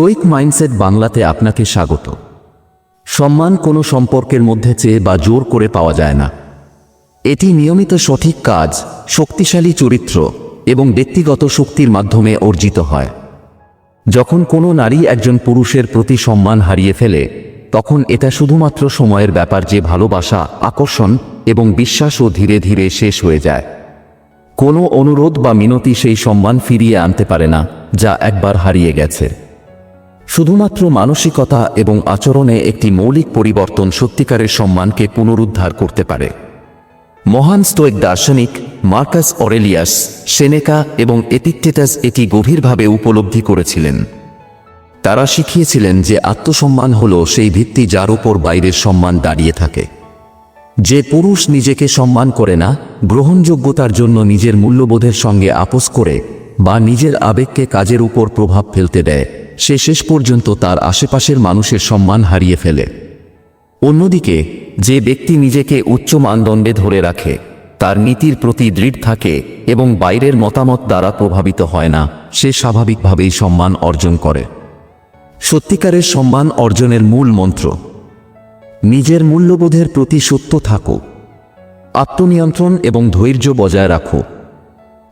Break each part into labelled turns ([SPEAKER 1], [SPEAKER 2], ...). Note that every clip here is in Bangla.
[SPEAKER 1] স্টোইক মাইন্ডসেট বাংলাতে আপনাকে স্বাগত। সম্মান কোনো সম্পর্কের মধ্যে চেয়ে বা জোর করে পাওয়া যায় না। এটি নিয়মিত সঠিক কাজ, শক্তিশালী চরিত্র এবং ব্যক্তিগত শক্তির মাধ্যমে অর্জিত হয়। যখন কোনো নারী একজন পুরুষের প্রতি সম্মান হারিয়ে ফেলে, তখন এটা শুধুমাত্র সময়ের ব্যাপার যে ভালোবাসা, আকর্ষণ এবং বিশ্বাসও ধীরে ধীরে শেষ হয়ে যায়। কোনো অনুরোধ বা মিনতি সেই সম্মান ফিরিয়ে আনতে পারে না, যা একবার হারিয়ে গেছে। শুধুমাত্র মানসিকতা এবং আচরণে একটি মৌলিক পরিবর্তন সত্যিকারের সম্মানকে পুনরুদ্ধার করতে পারে। মহান স্টোইক দার্শনিক মার্কাস অরেলিয়াস সেনেকা এবং এপিকটেটাস এটি গভীরভাবে উপলব্ধি করেছিলেন। তারা শিখিয়েছিলেন যে আত্মসম্মান হল সেই ভিত্তি যার উপর বাইরের সম্মান দাঁড়িয়ে থাকে। যে পুরুষ নিজেকে সম্মান করে না, গ্রহণযোগ্যতার জন্য নিজের মূল্যবোধের সঙ্গে আপোস করে বা নিজের আবেগকে কাজের উপর প্রভাব ফেলতে দেয়। সে শেষ পর্যন্ত তার আশেপাশের মানুষের সম্মান হারিয়ে ফেলে। অন্যদিকে, যে ব্যক্তি নিজেকে উচ্চ মানদণ্ডে ধরে রাখে, তার নীতির প্রতি দৃঢ় থাকে এবং বাইরের মতামত দ্বারা প্রভাবিত হয় না, সে স্বাভাবিকভাবেই সম্মান অর্জন করে। সত্যিকারের সম্মান অর্জনের মূল মন্ত্র, নিজের মূল্যবোধের প্রতি সত্য থাকো, আত্মনিয়ন্ত্রণ এবং ধৈর্য বজায় রাখো।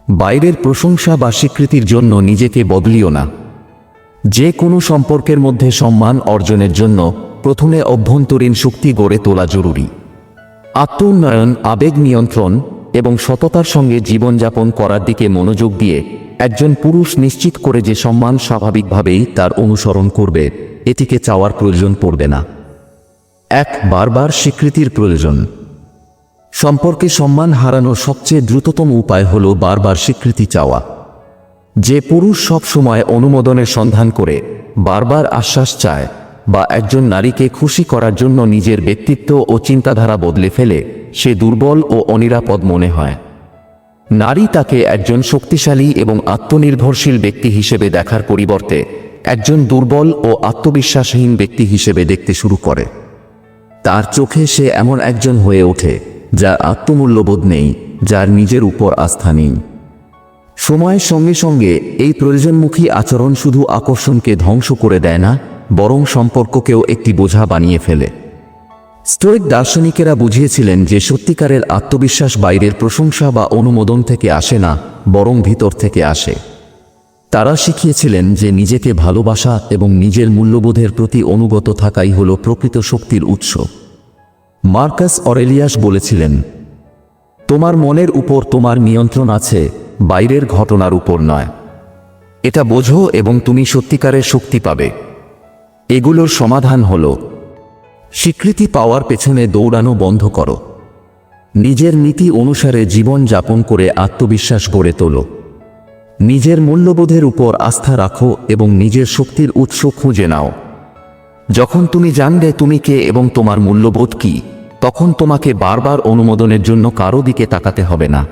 [SPEAKER 1] বাইরের প্রশংসা বা স্বীকৃতির জন্য নিজেকে বদলিও না। যে কোনো সম্পর্কের মধ্যে সম্মান অর্জনের জন্য প্রথমে অভ্যন্তরীণ শক্তি গড়ে তোলা জরুরি। আত্ম উন্নয়ন আবেগ নিয়ন্ত্রণ এবং সততার সঙ্গে জীবনযাপন করার দিকে মনোযোগ দিয়ে একজন পুরুষ নিশ্চিত করে যে সম্মান স্বাভাবিকভাবেই তার অনুসরণ করবে, এটিকে চাওয়ার প্রয়োজন পড়বে না। এক, বারবার স্বীকৃতির প্রয়োজন। সম্পর্কে সম্মান হারানোর সবচেয়ে দ্রুততম উপায় হল বারবার স্বীকৃতি চাওয়া। যে পুরুষ সব সময় অনুমোদনের সন্ধান করে, বারবার আশ্বাস চায় বা একজন নারীকে খুশি করার জন্য নিজের ব্যক্তিত্ব ও চিন্তাধারা বদলে ফেলে, সে দুর্বল ও অনিরাপদ মনে হয়। নারী তাকে একজন শক্তিশালী এবং আত্মনির্ভরশীল ব্যক্তি হিসেবে দেখার পরিবর্তে একজন দুর্বল ও আত্মবিশ্বাসহীন ব্যক্তি হিসেবে দেখতে শুরু করে। তার চোখে সে এমন একজন হয়ে ওঠে যার আত্মমূল্যবোধ নেই, যার নিজের উপর আস্থা নেই। সময়ের সঙ্গে সঙ্গে এই প্রয়োজনমুখী আচরণ শুধু আকর্ষণকে ধ্বংস করে দেয় না, বরং সম্পর্ককেও একটি বোঝা বানিয়ে ফেলে। স্টোইক দার্শনিকেরা বুঝিয়েছিলেন যে সত্যিকারের আত্মবিশ্বাস বাইরের প্রশংসা বা অনুমোদন থেকে আসে না, বরং ভিতর থেকে আসে। তারা শিখিয়েছিলেন যে নিজেকে ভালোবাসা এবং নিজের মূল্যবোধের প্রতি অনুগত থাকাই হল প্রকৃত শক্তির উৎস। মার্কাস অরেলিয়াস বলেছিলেন, তোমার মনের উপর তোমার নিয়ন্ত্রণ আছে বাইরের ঘটনার উপর নয়। এটা বোঝো এবং তুমি সত্যিকারের শক্তি পাবে। এগুলোর সমাধান হল, স্বীকৃতি পাওয়ার পেছনে দৌড়ানো বন্ধ করো। নিজের নীতি অনুসারে জীবন যাপন করে আত্মবিশ্বাস গড়ে তোলো। নিজের মূল্যবোধের উপর আস্থা রাখো এবং নিজের শক্তির উৎস খুঁজে নাও। যখন তুমি জানবে তুমি কে এবং তোমার মূল্যবোধ কি, তখন তোমাকে বারবার অনুমোদনের জন্য কারও দিকে তাকাতে হবে না।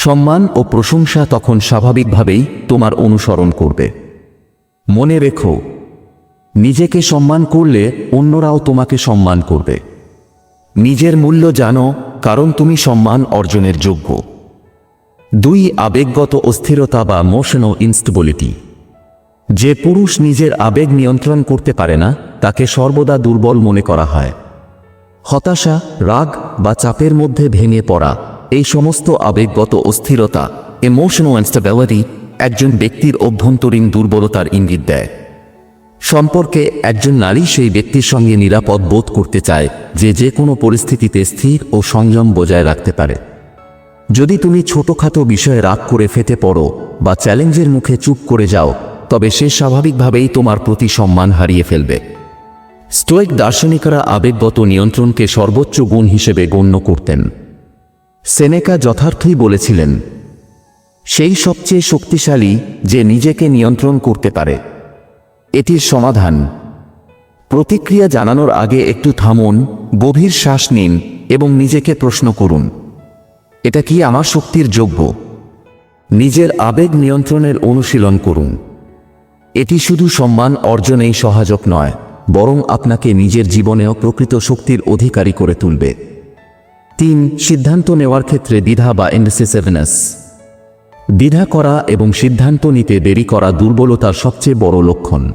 [SPEAKER 1] সম্মান ও প্রশংসা তখন স্বাভাবিকভাবেই তোমার অনুসরণ করবে। মনে রেখো, নিজেকে সম্মান করলে অন্যরাও তোমাকে সম্মান করবে। নিজের মূল্য জানো, কারণ তুমি সম্মান অর্জনের যোগ্য। দুই, আবেগগত অস্থিরতা বা মোশনাল ইনস্টেবিলিটি যে পুরুষ নিজের আবেগ নিয়ন্ত্রণ করতে পারে না, তাকে সর্বদা দুর্বল মনে করা হয়। হতাশা, রাগ বা চাপের মধ্যে ভেঙে পড়া এই সমস্ত আবেগগত অস্থিরতা ইমোশনাল ইনস্টেবিলিটি একজন ব্যক্তির অভ্যন্তরীণ দুর্বলতার ইঙ্গিত দেয়। সম্পর্কে একজন নারী সেই ব্যক্তির সঙ্গে নিরাপদ বোধ করতে চায় যে যে কোনো পরিস্থিতিতে স্থির ও সংযম বজায় রাখতে পারে। যদি তুমি ছোটখাটো বিষয়ে রাগ করে ফেটে পড়ো বা চ্যালেঞ্জের মুখে চুপ করে যাও, তবে সে স্বাভাবিকভাবেই তোমার প্রতি সম্মান হারিয়ে ফেলবে। স্টোয়েক দার্শনিকরা আবেগগত নিয়ন্ত্রণকে সর্বোচ্চ গুণ হিসেবে গণ্য করতেন। সেনেকা যথার্থই বলেছিলেন, সেই সবচেয়ে শক্তিশালী যে নিজেকে নিয়ন্ত্রণ করতে পারে, এটির সমাধান। প্রতিক্রিয়া জানানোর আগে একটু থামুন, গভীর শ্বাস নিন এবং নিজেকে প্রশ্ন করুন, এটা কি আমার শক্তির যোগ্য? নিজের আবেগ নিয়ন্ত্রণের অনুশীলন করুন। এটি শুধু সম্মান অর্জনেই সহায়ক নয়, বরং আপনাকে নিজের জীবনেও প্রকৃত শক্তির অধিকারী করে তুলবে। তিন সিদ্ধান্ত নেওয়ার ক্ষেত্রে দ্বিধা বা ইন্ডেসিসিভনেস দ্বিধা করা এবং সিদ্ধান্ত নিতে দেরি করা দুর্বলতার সবচেয়ে বড় লক্ষণ।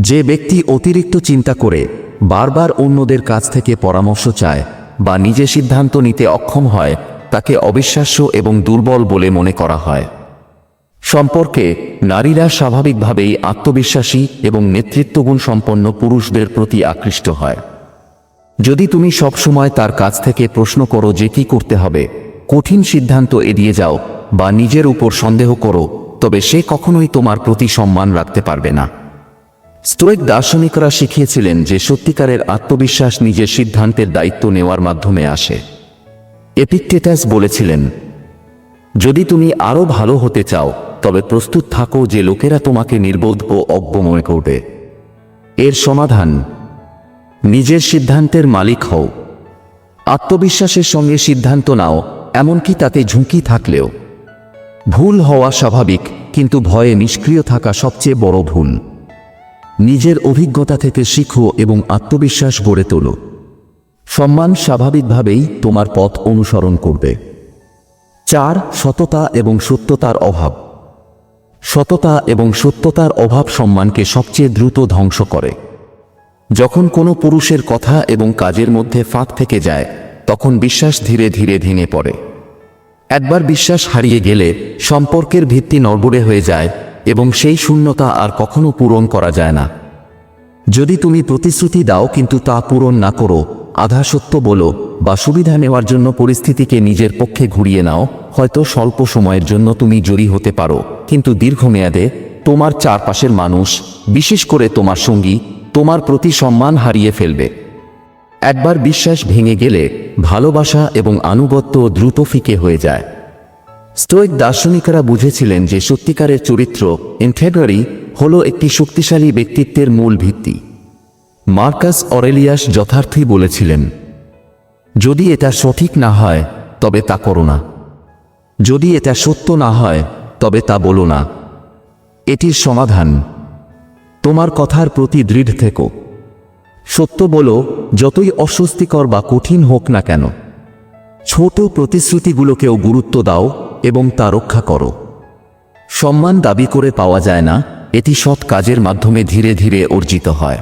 [SPEAKER 1] যে ব্যক্তি অতিরিক্ত চিন্তা করে, বারবার অন্যদের কাছ থেকে পরামর্শ চায় বা নিজে সিদ্ধান্ত নিতে অক্ষম হয়, তাকে অবিশ্বাস্য এবং দুর্বল বলে মনে করা হয়। সম্পর্কে নারীরা স্বাভাবিকভাবেই আত্মবিশ্বাসী এবং নেতৃত্বগুণ সম্পন্ন পুরুষদের প্রতি আকৃষ্ট হয়। যদি তুমি সবসময় তার কাছ থেকে প্রশ্ন করো যে কি করতে হবে, কঠিন সিদ্ধান্ত এড়িয়ে যাও বা নিজের উপর সন্দেহ করো, তবে সে কখনোই তোমার প্রতি সম্মান রাখতে পারবে না। স্টোইক দার্শনিকরা শিখিয়েছিলেন যে সত্যিকারের আত্মবিশ্বাস নিজের সিদ্ধান্তের দায়িত্ব নেওয়ার মাধ্যমে আসে। এপিকটেটাস বলেছিলেন, যদি তুমি আরও ভালো হতে চাও, তবে প্রস্তুত থাকো যে লোকেরা তোমাকে নির্বোধ ও অজ্ঞ মনে করবে। এর সমাধান নিজের সিদ্ধান্তের মালিক হও। আত্মবিশ্বাসের সঙ্গে সিদ্ধান্ত নাও, এমনকি তাতে ঝুঁকি থাকলেও। ভুল হওয়া স্বাভাবিক, কিন্তু ভয়ে নিষ্ক্রিয় থাকা সবচেয়ে বড় ভুল। নিজের অভিজ্ঞতা থেকে শিখো এবং আত্মবিশ্বাস গড়ে তোলো। সম্মান স্বাভাবিকভাবেই তোমার পথ অনুসরণ করবে। চার, সততা এবং সত্যতার অভাব। সততা এবং সত্যতার অভাব সম্মানকে সবচেয়ে দ্রুত ধ্বংস করে। যখন কোনো পুরুষের কথা এবং কাজের মধ্যে ফাঁক থেকে যায়, তখন বিশ্বাস ধীরে ধীরে ভেঙে পড়ে। একবার বিশ্বাস হারিয়ে গেলে সম্পর্কের ভিত্তি নড়বড়ে হয়ে যায় এবং সেই শূন্যতা আর কখনো পূরণ করা যায় না। যদি তুমি প্রতিশ্রুতি দাও কিন্তু তা পূরণ না করো, আধা সত্য বলো বা সুবিধা নেওয়ার জন্য পরিস্থিতিকে নিজের পক্ষে ঘুরিয়ে নাও, হয়তো স্বল্প সময়ের জন্য তুমি জড়ি হতে পারো। কিন্তু দীর্ঘমেয়াদে তোমার চারপাশের মানুষ, বিশেষ করে তোমার সঙ্গী তোমার প্রতি সম্মান হারিয়ে ফেলবে। একবার বিশ্বাস ভেঙে গেলে ভালোবাসা এবং আনুগত্য দ্রুত ফিকে হয়ে যায়। স্টোইক দার্শনিকেরা বুঝেছিলেন যে সত্যিকারের চরিত্র ইন্টেগ্রারি হল একটি শক্তিশালী ব্যক্তিত্বের মূল ভিত্তি। মার্কাস অরেলিয়াস যথার্থই বলেছিলেন, যদি এটা সঠিক না হয়, তবে তা করো না। যদি এটা সত্য না হয়, তবে তা বলো না। এটির সমাধান তোমার কথার প্রতি দৃঢ় থেকো। সত্য বলো, যতই অস্বস্তিকর বা কঠিন হোক না কেন, ছোট প্রতিশ্রুতিগুলোকেও গুরুত্ব দাও এবং তা রক্ষা করো। সম্মান দাবি করে পাওয়া যায় না, এটি সৎ কাজের মাধ্যমে ধীরে ধীরে অর্জিত হয়।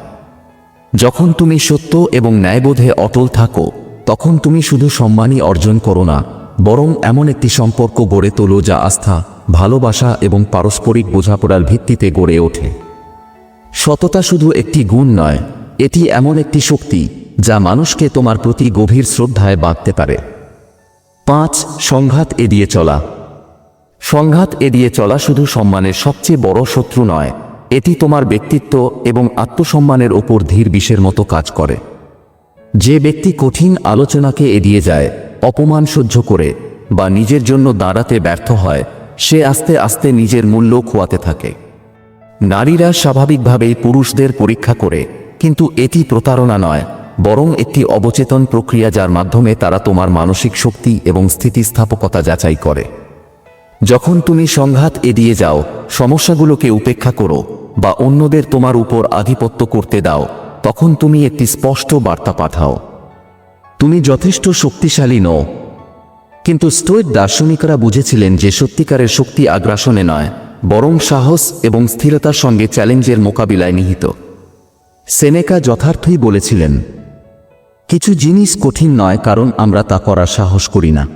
[SPEAKER 1] যখন তুমি সত্য এবং ন্যায়বোধে অটল থাকো, তখন তুমি শুধু সম্মানই অর্জন করো না, বরং এমন একটি সম্পর্ক গড়ে তোলো যা আস্থা, ভালোবাসা এবং পারস্পরিক বোঝাপড়ার ভিত্তিতে গড়ে ওঠে। সততা শুধু একটি গুণ নয়, এটি এমন একটি শক্তি, যা মানুষকে তোমার প্রতি গভীর শ্রদ্ধায় বাঁধতে পারে। পাঁচ, সংঘাত এড়িয়ে চলা। সংঘাত এড়িয়ে চলা শুধু সম্মানের সবচেয়ে বড় শত্রু নয়, এটি তোমার ব্যক্তিত্ব এবং আত্মসম্মানের ওপর ধীর বিষের মতো কাজ করে। যে ব্যক্তি কঠিন আলোচনাকে এড়িয়ে যায়, অপমান সহ্য করে বা নিজের জন্য দাঁড়াতে ব্যর্থ হয়, সে আস্তে আস্তে নিজের মূল্য খোয়াতে থাকে। নারীরা স্বাভাবিকভাবেই পুরুষদের পরীক্ষা করে, কিন্তু এটি প্রতারণা নয়, বরং একটি অবচেতন প্রক্রিয়া যার মাধ্যমে তারা তোমার মানসিক শক্তি এবং স্থিতিস্থাপকতা যাচাই করে। যখন তুমি সংঘাত এড়িয়ে যাও, সমস্যাগুলোকে উপেক্ষা করো বা অন্যদের তোমার উপর আধিপত্য করতে দাও, তখন তুমি একটি স্পষ্ট বার্তা পাঠাও। তুমি যথেষ্ট শক্তিশালী নও। কিন্তু স্টোয়েড দার্শনিকরা বুঝেছিলেন যে সত্যিকারের শক্তি আগ্রাসনে নয় বরং সাহস এবং স্থিরতার সঙ্গে চ্যালেঞ্জের মোকাবিলায় নিহিত। সেনেকা যথার্থই বলেছিলেন, কিছু জিনিস কঠিন নয় কারণ আমরা তা করার সাহস করি না।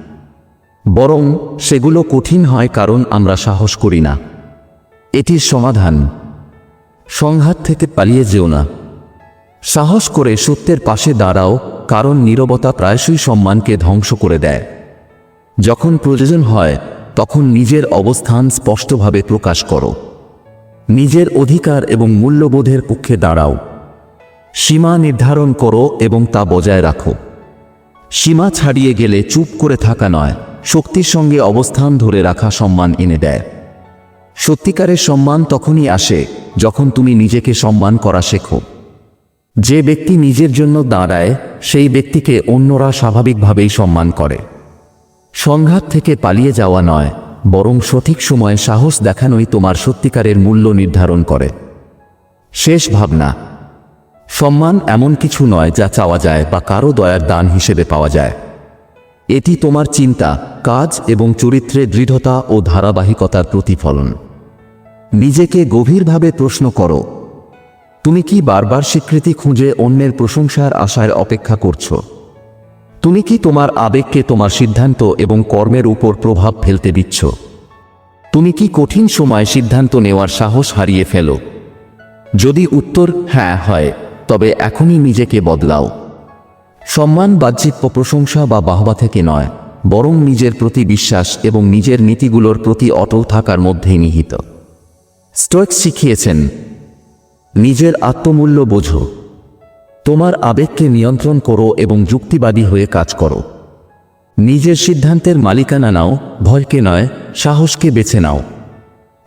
[SPEAKER 1] বরং সেগুলো কঠিন হয় কারণ আমরা সাহস করি না। এটির সমাধান, সংঘাত থেকে পালিয়ে যেও না। সাহস করে সত্যের পাশে দাঁড়াও, কারণ নীরবতা প্রায়শই সম্মানকে ধ্বংস করে দেয়। যখন প্রয়োজন হয় তখন নিজের অবস্থান স্পষ্টভাবে প্রকাশ করো। নিজের অধিকার এবং মূল্যবোধের পক্ষে দাঁড়াও। সীমা নির্ধারণ করো এবং তা বজায় রাখো। সীমা ছাড়িয়ে গেলে চুপ করে থাকা নয়, শক্তির সঙ্গে অবস্থান ধরে রাখা সম্মান এনে দেয়। সত্যিকারের সম্মান তখনই আসে যখন তুমি নিজেকে সম্মান করা শেখো। যে ব্যক্তি নিজের জন্য দাঁড়ায়, সেই ব্যক্তিকে অন্যরা স্বাভাবিকভাবেই সম্মান করে। সংঘাত থেকে পালিয়ে যাওয়া নয়, বরং সঠিক সময়ে সাহস দেখানোই তোমার সত্যিকারের মূল্য নির্ধারণ করে। শেষ ভাবনা, সম্মান এমন কিছু নয় যা চাওয়া যায় বা কারও দয়ার দান হিসেবে পাওয়া যায়। এটি তোমার চিন্তা, কাজ এবং চরিত্রে দৃঢ়তা ও ধারাবাহিকতার প্রতিফলন। নিজেকে গভীরভাবে প্রশ্ন করো, তুমি কি বারবার স্বীকৃতি খুঁজে অন্যের প্রশংসার আশায় অপেক্ষা করছ? তুমি কি তোমার আবেগকে তোমার সিদ্ধান্ত এবং কর্মের উপর প্রভাব ফেলতে দিচ্ছ? তুমি কি কঠিন সময় সিদ্ধান্ত নেওয়ার সাহস হারিয়ে ফেলো? যদি উত্তর হ্যাঁ হয়, তবে এখনই নিজেকে বদলাও। সম্মান বাহ্যিক প্রশংসা বা বাহবা থেকে নয়, বরং নিজের প্রতি বিশ্বাস এবং নিজের নীতিগুলোর প্রতি অটল থাকার মধ্যেই নিহিত। স্টোয়েক শিখিয়েছেন, নিজের আত্মমূল্য বোঝো। তোমার আবেগকে নিয়ন্ত্রণ করো এবং যুক্তিবাদী হয়ে কাজ করো। নিজের সিদ্ধান্তের মালিকানা নাও, ভয়কে নয়, সাহসকে বেছে নাও।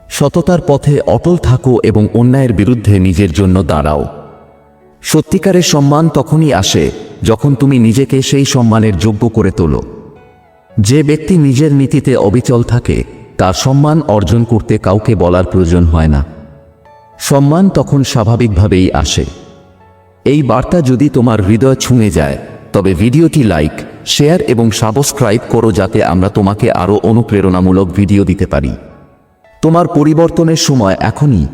[SPEAKER 1] সততার পথে অটল থাকো এবং অন্যায়ের বিরুদ্ধে নিজের জন্য দাঁড়াও। সত্যিকারের সম্মান তখনই আসে যখন তুমি নিজেকে সেই সম্মানের যোগ্য করে তোলো। যে ব্যক্তি নিজের নীতিতে অবিচল থাকে, তার সম্মান অর্জন করতে কাউকে বলার প্রয়োজন হয় না। সম্মান তখন স্বাভাবিকভাবেই আসে। এই বার্তা যদি তোমার হৃদয় ছুঁয়ে যায়, তবে ভিডিওটি লাইক, শেয়ার এবং সাবস্ক্রাইব করো যাতে আমরা তোমাকে আরও অনুপ্রেরণামূলক ভিডিও দিতে পারি। তোমার পরিবর্তনের সময় এখনই